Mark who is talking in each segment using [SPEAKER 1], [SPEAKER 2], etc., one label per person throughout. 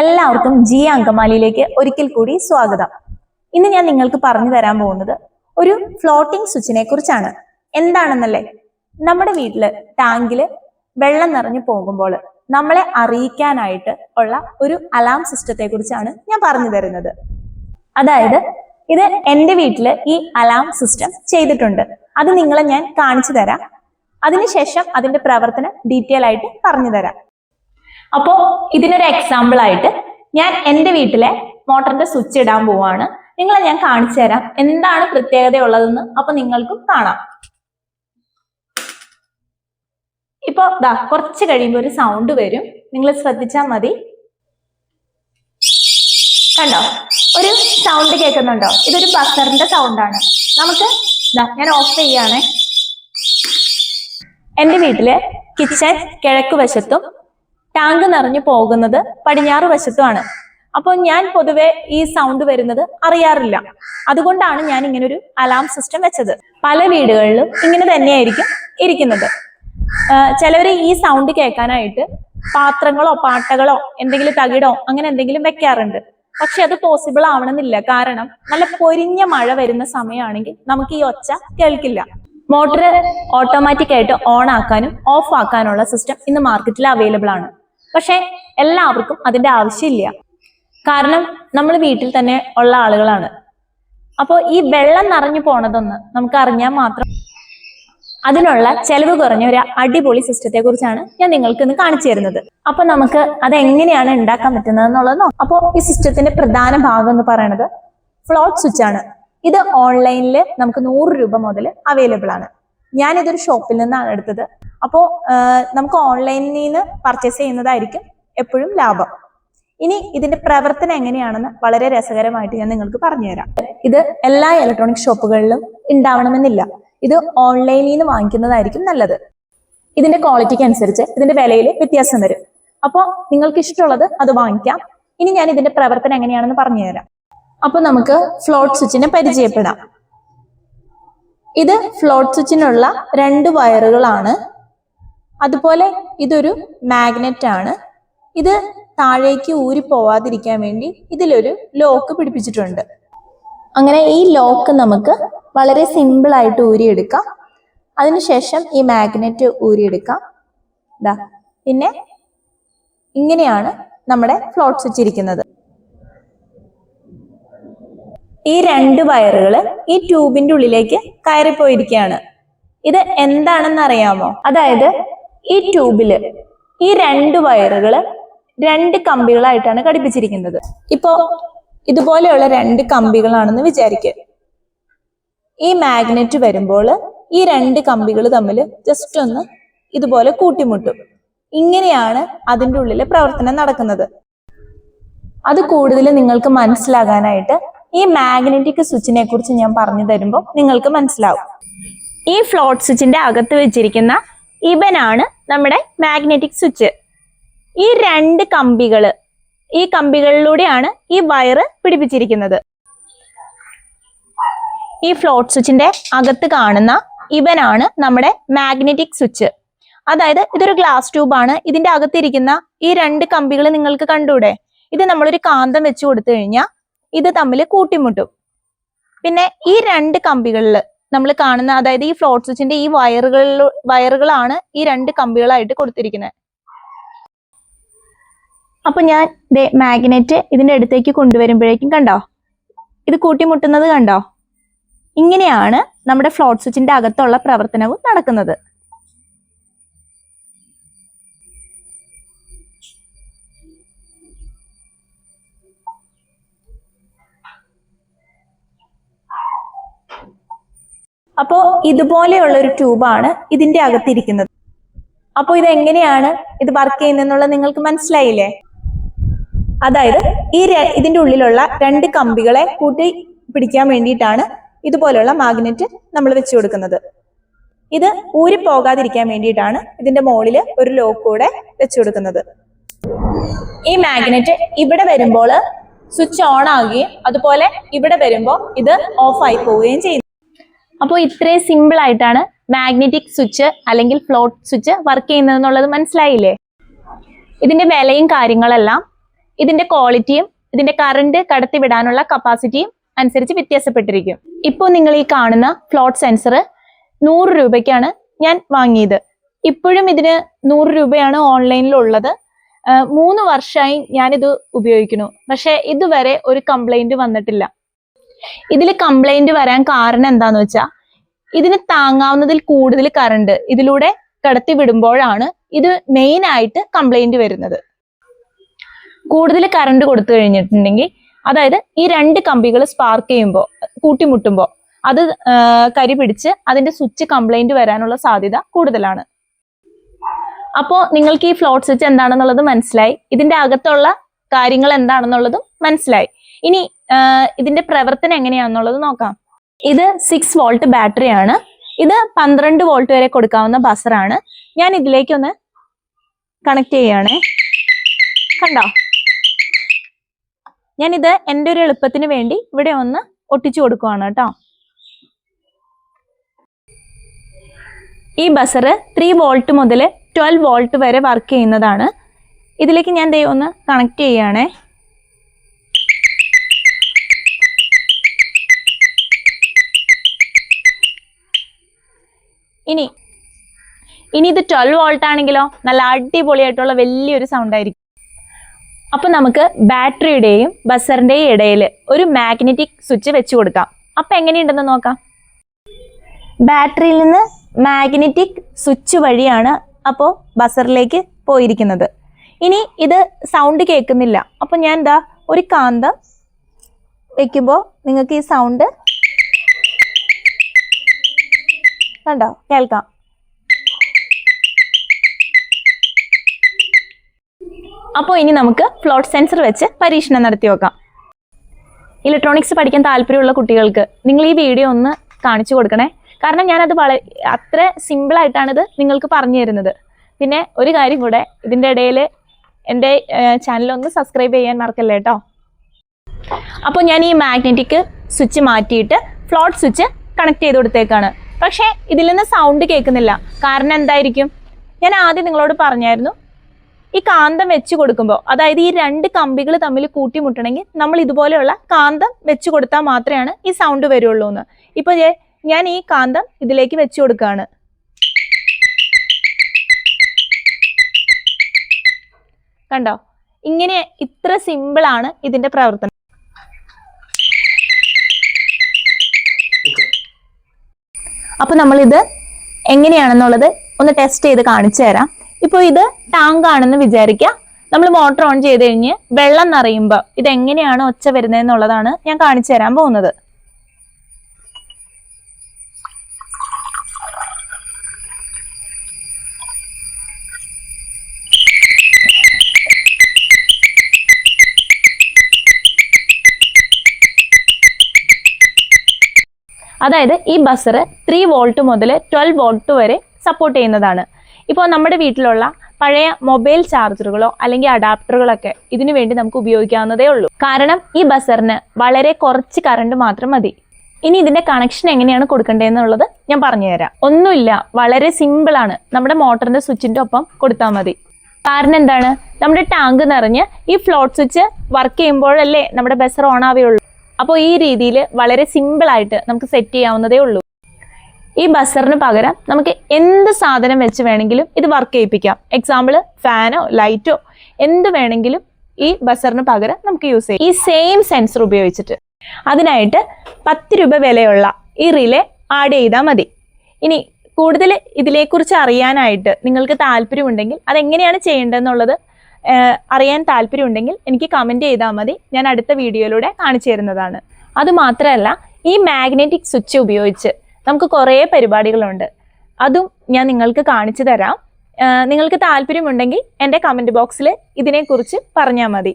[SPEAKER 1] എല്ലാവർക്കും ജി അങ്കമാലിയിലേക്ക് ഒരിക്കൽ കൂടി സ്വാഗതം. ഇന്ന് ഞാൻ നിങ്ങൾക്ക് പറഞ്ഞു തരാൻ പോകുന്നത് ഒരു ഫ്ലോട്ടിംഗ് സ്വിച്ചിനെ കുറിച്ചാണ്. എന്താണെന്നല്ലേ? നമ്മുടെ വീട്ടിൽ ടാങ്കിൽ വെള്ളം നിറഞ്ഞു പോകുമ്പോൾ നമ്മളെ അറിയിക്കാനായിട്ട് ഉള്ള ഒരു അലാം സിസ്റ്റത്തെ കുറിച്ചാണ് ഞാൻ പറഞ്ഞു തരുന്നത്. അതായത് ഇത് എന്റെ വീട്ടിൽ ഈ അലാം സിസ്റ്റം ചെയ്തിട്ടുണ്ട്. അത് നിങ്ങളെ ഞാൻ കാണിച്ചു തരാം. അതിനുശേഷം അതിന്റെ പ്രവർത്തനം ഡീറ്റെയിൽ ആയിട്ട് പറഞ്ഞു തരാം. അപ്പോ ഇതിനൊരു എക്സാമ്പിൾ ആയിട്ട് ഞാൻ എന്റെ വീട്ടിലെ മോട്ടറിന്റെ സ്വിച്ച് ഇടാൻ പോവാണ്. നിങ്ങളെ ഞാൻ കാണിച്ചു തരാം. എന്താണ് പ്രത്യേകത ഉള്ളതെന്ന് അപ്പൊ നിങ്ങൾക്കും കാണാം. ഇപ്പൊ ദാ കുറച്ച് കഴിയുമ്പോൾ ഒരു സൗണ്ട് വരും. നിങ്ങൾ ശ്രദ്ധിച്ചാൽ മതി. കണ്ടോ? ഒരു സൗണ്ട് കേൾക്കുന്നുണ്ടോ? ഇതൊരു ബസറിന്റെ സൗണ്ടാണ് നമുക്ക് ദാ ഞാൻ ഓഫ് ചെയ്യാണ്. എന്റെ വീട്ടിൽ കിച്ചൺ കിഴക്ക് വശത്തും ടാങ്ക് നിറഞ്ഞു പോകുന്നത് പടിഞ്ഞാറ് വശത്തുമാണ്. അപ്പോൾ ഞാൻ പൊതുവെ ഈ സൗണ്ട് വരുന്നത് അറിയാറില്ല. അതുകൊണ്ടാണ് ഞാൻ ഇങ്ങനെ ഒരു അലാം സിസ്റ്റം വെച്ചത്. പല വീടുകളിലും ഇങ്ങനെ തന്നെയായിരിക്കും ഇരിക്കുന്നത്. ചിലവർ ഈ സൗണ്ട് കേൾക്കാനായിട്ട് പാത്രങ്ങളോ പാട്ടകളോ എന്തെങ്കിലും തകിടോ അങ്ങനെ എന്തെങ്കിലും വെക്കാറുണ്ട്. പക്ഷെ അത് പോസിബിൾ ആവണമെന്നില്ല. കാരണം നല്ല പൊരിഞ്ഞ മഴ വരുന്ന സമയമാണെങ്കിൽ നമുക്ക് ഈ ഒച്ച കേൾക്കില്ല. മോട്ടർ ഓട്ടോമാറ്റിക് ആയിട്ട് ഓൺ ആക്കാനും ഓഫ് ആക്കാനുള്ള സിസ്റ്റം ഇന്ന് മാർക്കറ്റിൽ അവൈലബിൾ ആണ്. പക്ഷെ എല്ലാവർക്കും അതിന്റെ ആവശ്യമില്ല. കാരണം നമ്മൾ വീട്ടിൽ തന്നെ ഉള്ള ആളുകളാണ്. അപ്പോൾ ഈ വെള്ളം നിറഞ്ഞു പോണതൊന്ന് നമുക്ക് അറിഞ്ഞാൽ മാത്രം അതിനുള്ള ചെലവ് കുറഞ്ഞ ഒരു അടിപൊളി സിസ്റ്റത്തെ കുറിച്ചാണ് ഞാൻ നിങ്ങൾക്ക് ഇന്ന് കാണിച്ചു തരുന്നത്. അപ്പൊ നമുക്ക് അത് എങ്ങനെയാണ് ഉണ്ടാക്കാൻ പറ്റുന്നത് എന്നുള്ളത് അപ്പോ അപ്പോൾ ഈ സിസ്റ്റത്തിന്റെ പ്രധാന ഭാഗം എന്ന് പറയുന്നത് ഫ്ലോട്ട് സ്വിച്ച് ആണ്. ഇത് ഓൺലൈനിൽ നമുക്ക് നൂറ് രൂപ മുതൽ അവൈലബിൾ ആണ്. ഞാൻ ഇതൊരു ഷോപ്പിൽ നിന്നാണ് എടുത്തത്. അപ്പോൾ നമുക്ക് ഓൺലൈനിൽ നിന്ന് പർച്ചേസ് ചെയ്യുന്നതായിരിക്കും എപ്പോഴും ലാഭം. ഇനി ഇതിന്റെ പ്രവർത്തനം എങ്ങനെയാണെന്ന് വളരെ രസകരമായിട്ട് ഞാൻ നിങ്ങൾക്ക് പറഞ്ഞുതരാം. ഇത് എല്ലാ ഇലക്ട്രോണിക് ഷോപ്പുകളിലും ഉണ്ടാവണമെന്നില്ല. ഇത് ഓൺലൈനിൽ നിന്ന് വാങ്ങിക്കുന്നതായിരിക്കും നല്ലത്. ഇതിന്റെ ക്വാളിറ്റിക്ക് അനുസരിച്ച് ഇതിന്റെ വിലയിൽ വ്യത്യാസം വരും. അപ്പോൾ നിങ്ങൾക്ക് ഇഷ്ടമുള്ളത് അത് വാങ്ങിക്കാം. ഇനി ഞാൻ ഇതിന്റെ പ്രവർത്തനം എങ്ങനെയാണെന്ന് പറഞ്ഞുതരാം. അപ്പൊ നമുക്ക് ഫ്ലോട്ട് സ്വിച്ചിനെ പരിചയപ്പെടാം. ഇത് ഫ്ലോട്ട് സ്വിച്ചിനുള്ള രണ്ട് വയറുകളാണ് അതുപോലെ ഇതൊരു മാഗ്നറ്റ് ആണ്. ഇത് താഴേക്ക് ഊരി പോവാതിരിക്കാൻ വേണ്ടി ഇതിലൊരു ലോക്ക് പിടിപ്പിച്ചിട്ടുണ്ട്. അങ്ങനെ ഈ ലോക്ക് നമുക്ക് വളരെ സിമ്പിൾ ആയിട്ട് ഊരിയെടുക്കാം. അതിനുശേഷം ഈ മാഗ്നറ്റ് ഊരിയെടുക്കാം. ഇതാ പിന്നെ ഇങ്ങനെയാണ് നമ്മുടെ ഫ്ലോട്ട് സ്വിച്ച് ഇരിക്കുന്നത് ഈ രണ്ട് വയറുകൾ ഈ ട്യൂബിന്റെ ഉള്ളിലേക്ക് കയറിപ്പോയിരിക്കുകയാണ്. ഇത് എന്താണെന്ന് അറിയാമോ അതായത് ഈ ട്യൂബിൽ ഈ രണ്ട് വയറുകൾ രണ്ട് കമ്പികളായിട്ടാണ് ഘടിപ്പിച്ചിരിക്കുന്നത്. ഇപ്പോ ഇതുപോലെയുള്ള രണ്ട് കമ്പികളാണെന്ന് വിചാരിക്കുക ഈ മാഗ്നറ്റ് വരുമ്പോൾ ഈ രണ്ട് കമ്പികൾ തമ്മിൽ ജസ്റ്റ് ഒന്ന് ഇതുപോലെ കൂട്ടിമുട്ടും. ഇങ്ങനെയാണ് അതിന്റെ ഉള്ളിലെ പ്രവർത്തനം നടക്കുന്നത്. അത് കൂടുതൽ നിങ്ങൾക്ക് മനസ്സിലാകാനായിട്ട് ഈ മാഗ്നറ്റിക് സ്വിച്ചിനെ കുറിച്ച് ഞാൻ പറഞ്ഞു തരുമ്പോൾ നിങ്ങൾക്ക് മനസ്സിലാവും. ഈ ഫ്ലോട്ട് സ്വിച്ചിന്റെ അകത്ത് വെച്ചിരിക്കുന്ന ഇവനാണ് നമ്മുടെ മാഗ്നറ്റിക് സ്വിച്ച് ഈ രണ്ട് കമ്പികൾ ഈ കമ്പികളിലൂടെയാണ് ഈ വയറ് പിടിപ്പിച്ചിരിക്കുന്നത്. ഈ ഫ്ലോട്ട് സ്വിച്ചിന്റെ അകത്ത് കാണുന്ന ഇവനാണ് നമ്മുടെ മാഗ്നറ്റിക് സ്വിച്ച് അതായത് ഇതൊരു ഗ്ലാസ് ട്യൂബാണ് ഇതിന്റെ അകത്തിരിക്കുന്ന ഈ രണ്ട് കമ്പികൾ നിങ്ങൾക്ക് കണ്ടൂടെ? ഇത് നമ്മളൊരു കാന്തം വെച്ച് കൊടുത്തു കഴിഞ്ഞാൽ ഇത് തമ്മിൽ കൂട്ടിമുട്ടും. പിന്നെ ഈ രണ്ട് കമ്പികളിൽ നമ്മൾ കാണുന്ന അതായത് ഈ ഫ്ലോട്ട് സ്വിച്ചിന്റെ ഈ വയറുകളിൽ വയറുകളാണ് ഈ രണ്ട് കമ്പികളായിട്ട് കൊടുത്തിരിക്കുന്നത് അപ്പൊ ഞാൻ മാഗ്നറ്റ് ഇതിന്റെ അടുത്തേക്ക് കൊണ്ടുവരുമ്പോഴേക്കും കണ്ടോ? ഇത് കൂട്ടിമുട്ടുന്നത് കണ്ടോ? ഇങ്ങനെയാണ് നമ്മുടെ ഫ്ലോട്ട് സ്വിച്ചിന്റെ അകത്തുള്ള പ്രവർത്തനവും നടക്കുന്നത്. അപ്പോ ഇതുപോലെയുള്ള ഒരു ട്യൂബാണ് ഇതിന്റെ അകത്തിരിക്കുന്നത്. അപ്പോൾ ഇത് എങ്ങനെയാണ് ഇത് വർക്ക് ചെയ്യുന്നതെന്നുള്ളത് നിങ്ങൾക്ക് മനസ്സിലായില്ലേ? അതായത് ഈ ഇതിന്റെ ഉള്ളിലുള്ള രണ്ട് കമ്പികളെ കൂട്ടി പിടിക്കാൻ വേണ്ടിയിട്ടാണ് ഇതുപോലെയുള്ള മാഗ്നറ്റ് നമ്മൾ വെച്ചു കൊടുക്കുന്നത്. ഇത് ഊരി പോകാതിരിക്കാൻ വേണ്ടിയിട്ടാണ് ഇതിന്റെ മുകളിൽ ഒരു ലോക്ക് കൂടെ വെച്ചു കൊടുക്കുന്നത്. ഈ മാഗ്നറ്റ് ഇവിടെ വരുമ്പോൾ സ്വിച്ച് ഓൺ ആകുകയും അതുപോലെ ഇവിടെ വരുമ്പോൾ ഇത് ഓഫ് ആയി പോവുകയും ചെയ്യുന്നു. അപ്പോൾ ഇത്രയും സിമ്പിൾ ആയിട്ടാണ് മാഗ്നറ്റിക് സ്വിച്ച് അല്ലെങ്കിൽ ഫ്ലോട്ട് സ്വിച്ച് വർക്ക് ചെയ്യുന്നത് എന്നുള്ളത് മനസ്സിലായില്ലേ? ഇതിന്റെ വിലയും കാര്യങ്ങളെല്ലാം ഇതിന്റെ ക്വാളിറ്റിയും ഇതിന്റെ കറണ്ട് കടത്തിവിടാനുള്ള കപ്പാസിറ്റിയും അനുസരിച്ച് വ്യത്യാസപ്പെട്ടിരിക്കും. ഇപ്പോൾ നിങ്ങൾ ഈ കാണുന്ന ഫ്ലോട്ട് സെൻസർ നൂറ് രൂപയ്ക്കാണ് ഞാൻ വാങ്ങിയത്. ഇപ്പോഴും ഇതിന് നൂറ് രൂപയാണ് ഓൺലൈനിൽ ഉള്ളത് മൂന്ന് വർഷമായി ഞാനിത് ഉപയോഗിക്കുന്നു. പക്ഷേ ഇതുവരെ ഒരു കംപ്ലൈന്റ് വന്നിട്ടില്ല. ഇതിൽ കംപ്ലൈന്റ് വരാൻ കാരണം എന്താന്ന് വെച്ചാൽ ഇതിന് താങ്ങാവുന്നതിൽ കൂടുതൽ കറണ്ട് ഇതിലൂടെ കടത്തി വിടുമ്പോഴാണ് ഇത് മെയിൻ ആയിട്ട് കംപ്ലൈന്റ് വരുന്നത്. കൂടുതൽ കറണ്ട് കൊടുത്തു കഴിഞ്ഞിട്ടുണ്ടെങ്കിൽ അതായത് ഈ രണ്ട് കമ്പികൾ സ്പാർക്ക് ചെയ്യുമ്പോൾ കൂട്ടിമുട്ടുമ്പോൾ അത് കരി പിടിച്ച് അതിന്റെ സ്വിച്ച് കംപ്ലൈന്റ് വരാനുള്ള സാധ്യത കൂടുതലാണ്. അപ്പോൾ നിങ്ങൾക്ക് ഈ ഫ്ലോട്ട് സ്വിച്ച് എന്താണെന്നുള്ളത് മനസ്സിലായി. ഇതിന്റെ അകത്തുള്ള കാര്യങ്ങൾ എന്താണെന്നുള്ളതും മനസ്സിലായി. ഇനി ഇതിന്റെ പ്രവർത്തനം എങ്ങനെയാണെന്നുള്ളത് നോക്കാം. ഇത് സിക്സ് വോൾട്ട് ബാറ്ററി ആണ്. ഇത് പന്ത്രണ്ട് വോൾട്ട് വരെ കൊടുക്കാവുന്ന ബസറാണ് ഞാൻ ഇതിലേക്കൊന്ന് കണക്ട് ചെയ്യുകയാണേ കണ്ടോ? ഞാനിത് എന്റെ ഒരു എളുപ്പത്തിന് വേണ്ടി ഇവിടെ ഒന്ന് ഒട്ടിച്ചു കൊടുക്കുവാണ് കേട്ടോ. ഈ ബസറ് ത്രീ വോൾട്ട് മുതൽ ട്വൽവ് വോൾട്ട് വരെ വർക്ക് ചെയ്യുന്നതാണ്. ഇതിലേക്ക് ഞാൻ ദേ ഒന്ന് കണക്ട് ചെയ്യുകയാണേ ഇനി ഇനി ഇത് ട്വൽവ് വോൾട്ട് ആണെങ്കിലോ നല്ല അടിപൊളിയായിട്ടുള്ള വലിയൊരു സൗണ്ട് ആയിരിക്കും. അപ്പൊ നമുക്ക് ബാറ്ററിയുടെയും ബസറിന്റെയും ഇടയിൽ ഒരു മാഗ്നറ്റിക് സ്വിച്ച് വെച്ച് കൊടുക്കാം. അപ്പൊ എങ്ങനെയുണ്ടെന്ന് നോക്കാം. ബാറ്ററിയിൽ നിന്ന് മാഗ്നറ്റിക് സ്വിച്ച് വഴിയാണ് അപ്പോൾ ബസറിലേക്ക് പോയിരിക്കുന്നത്. ഇനി ഇത് സൗണ്ട് കേൾക്കുന്നില്ല. അപ്പോൾ ഞാൻ എന്താ ഒരു കാന്തം വെക്കുമ്പോൾ നിങ്ങൾക്ക് ഈ സൗണ്ട് കണ്ടോ? കേൾക്കാം. അപ്പോൾ ഇനി നമുക്ക് ഫ്ലോട്ട് സെൻസർ വെച്ച് പരീക്ഷണം നടത്തി നോക്കാം. ഇലക്ട്രോണിക്സ് പഠിക്കാൻ താല്പര്യമുള്ള കുട്ടികൾക്ക് നിങ്ങൾ ഈ വീഡിയോ ഒന്ന് കാണിച്ചു കൊടുക്കണേ. കാരണം ഞാനത് വളരെ അത്ര ഇത് നിങ്ങൾക്ക് പറഞ്ഞു തരുന്നത്. പിന്നെ ഒരു കാര്യം കൂടെ ഇതിന്റെ ഇടയിൽ എന്റെ ചാനൽ ഒന്ന് സബ്സ്ക്രൈബ് ചെയ്യാൻ മറക്കല്ലേ കേട്ടോ അപ്പോൾ ഞാൻ ഈ മാഗ്നറ്റിക് സ്വിച്ച് മാറ്റിയിട്ട് ഫ്ലോട്ട് സ്വിച്ച് കണക്ട് ചെയ്ത് കൊടുത്തേക്കാണ്. പക്ഷേ ഇതിൽ നിന്ന് സൗണ്ട് കേൾക്കുന്നില്ല. കാരണം എന്തായിരിക്കും? ഞാൻ ആദ്യം നിങ്ങളോട് പറഞ്ഞായിരുന്നു ഈ കാന്തം വെച്ച് കൊടുക്കുമ്പോൾ അതായത് ഈ രണ്ട് കമ്പികൾ തമ്മിൽ കൂട്ടിമുട്ടണമെങ്കിൽ നമ്മൾ ഇതുപോലെയുള്ള കാന്തം വെച്ച് കൊടുത്താൽ മാത്രമാണ് ഈ സൗണ്ട് വരുള്ളൂ എന്ന്. ഇപ്പൊ ഞാൻ ഈ കാന്തം ഇതിലേക്ക് വെച്ച് കൊടുക്കുകയാണ്. കണ്ടോ? ഇങ്ങനെ ഇത്ര സിമ്പിളാണ് ഇതിന്റെ പ്രവർത്തനം. അപ്പൊ നമ്മളിത് എങ്ങനെയാണെന്നുള്ളത് ഒന്ന് ടെസ്റ്റ് ചെയ്ത് കാണിച്ചു തരാം. ഇപ്പോൾ ഇത് ടാങ്ക് ആണെന്ന് വിചാരിക്കാം. നമ്മൾ മോട്ടർ ഓൺ ചെയ്ത് കഴിഞ്ഞ് വെള്ളം നിറയുമ്പോൾ ഇത് എങ്ങനെയാണ് ഒച്ച വരുന്നത് എന്നുള്ളതാണ് ഞാൻ കാണിച്ചു തരാൻ പോകുന്നത്. അതായത് ഈ ബസർ ത്രീ വോൾട്ട് മുതൽ ട്വൽവ് വോൾട്ട് വരെ സപ്പോർട്ട് ചെയ്യുന്നതാണ്. ഇപ്പോൾ നമ്മുടെ വീട്ടിലുള്ള പഴയ മൊബൈൽ ചാർജറുകളോ അല്ലെങ്കിൽ അഡാപ്റ്ററുകളൊക്കെ ഇതിനു വേണ്ടി നമുക്ക് ഉപയോഗിക്കാവുന്നതേ ഉള്ളൂ. കാരണം ഈ ബസറിന് വളരെ കുറച്ച് കറണ്ട് മാത്രം മതി. ഇനി ഇതിന്റെ കണക്ഷൻ എങ്ങനെയാണ് കൊടുക്കേണ്ടതെന്നുള്ളത് ഞാൻ പറഞ്ഞുതരാം. ഒന്നുമില്ല വളരെ സിമ്പിൾ ആണ്. നമ്മുടെ മോട്ടറിന്റെ സ്വിച്ചിന്റെ ഒപ്പം കൊടുത്താൽ മതി. കാരണം എന്താണ്? നമ്മുടെ ടാങ്ക് നിറഞ്ഞ് ഈ ഫ്ലോട്ട് സ്വിച്ച് വർക്ക് ചെയ്യുമ്പോഴല്ലേ നമ്മുടെ ബസർ ഓൺ ആവുകയുള്ളൂ. അപ്പോൾ ഈ രീതിയിൽ വളരെ സിമ്പിളായിട്ട് നമുക്ക് സെറ്റ് ചെയ്യാവുന്നതേ ഉള്ളൂ. ഈ ബസറിന് പകരം നമുക്ക് എന്ത് സാധനം വെച്ച് വേണമെങ്കിലും ഇത് വർക്ക് ചെയ്യിപ്പിക്കാം. എക്സാമ്പിൾ ഫാനോ ലൈറ്റോ എന്ത് വേണമെങ്കിലും ഈ ബസറിന് പകരം നമുക്ക് യൂസ് ചെയ്യാം. ഈ സെയിം സെൻസർ ഉപയോഗിച്ചിട്ട്. അതിനായിട്ട് പത്ത് രൂപ വിലയുള്ള ഈ റിലേ ആഡ് ചെയ്താൽ മതി. ഇനി കൂടുതൽ ഇതിനെക്കുറിച്ച് അറിയാനായിട്ട് നിങ്ങൾക്ക് താല്പര്യമുണ്ടെങ്കിൽ അതെങ്ങനെയാണ് ചെയ്യേണ്ടതെന്നുള്ളത് അറിയാൻ താല്പര്യമുണ്ടെങ്കിൽ എനിക്ക് കമന്റ് ചെയ്താൽ മതി. ഞാൻ അടുത്ത വീഡിയോയിലൂടെ കാണിച്ചു തരുന്നതാണ്. അതുമാത്രമല്ല ഈ മാഗ്നറ്റിക് സ്വിച്ച് ഉപയോഗിച്ച് നമുക്ക് കുറേ പരിപാടികളുണ്ട്. അതും ഞാൻ നിങ്ങൾക്ക് കാണിച്ചു തരാം. നിങ്ങൾക്ക് താല്പര്യമുണ്ടെങ്കിൽ എന്റെ കമന്റ് ബോക്സിൽ ഇതിനെക്കുറിച്ച് പറഞ്ഞാൽ മതി.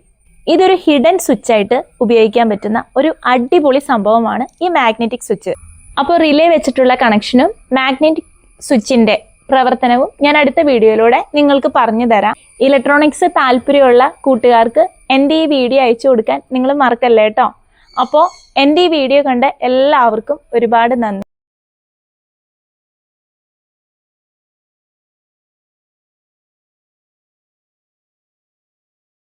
[SPEAKER 1] ഇതൊരു ഹിഡൻ സ്വിച്ച് ആയിട്ട് ഉപയോഗിക്കാൻ പറ്റുന്ന ഒരു അടിപൊളി സംഭവമാണ് ഈ മാഗ്നറ്റിക് സ്വിച്ച് അപ്പോൾ റിലേ വെച്ചിട്ടുള്ള കണക്ഷനും മാഗ്നറ്റിക് സ്വിച്ചിന്റെ പ്രവർത്തനവും ഞാൻ അടുത്ത വീഡിയോയിലൂടെ നിങ്ങൾക്ക് പറഞ്ഞു തരാം. ഇലക്ട്രോണിക്സ് താല്പര്യമുള്ള കൂട്ടുകാർക്ക് എന്റെ ഈ വീഡിയോ അയച്ചു കൊടുക്കാൻ നിങ്ങൾ മറക്കല്ലേ കേട്ടോ? അപ്പോൾ എന്റെ ഈ വീഡിയോ കണ്ട എല്ലാവർക്കും ഒരുപാട് നന്ദി.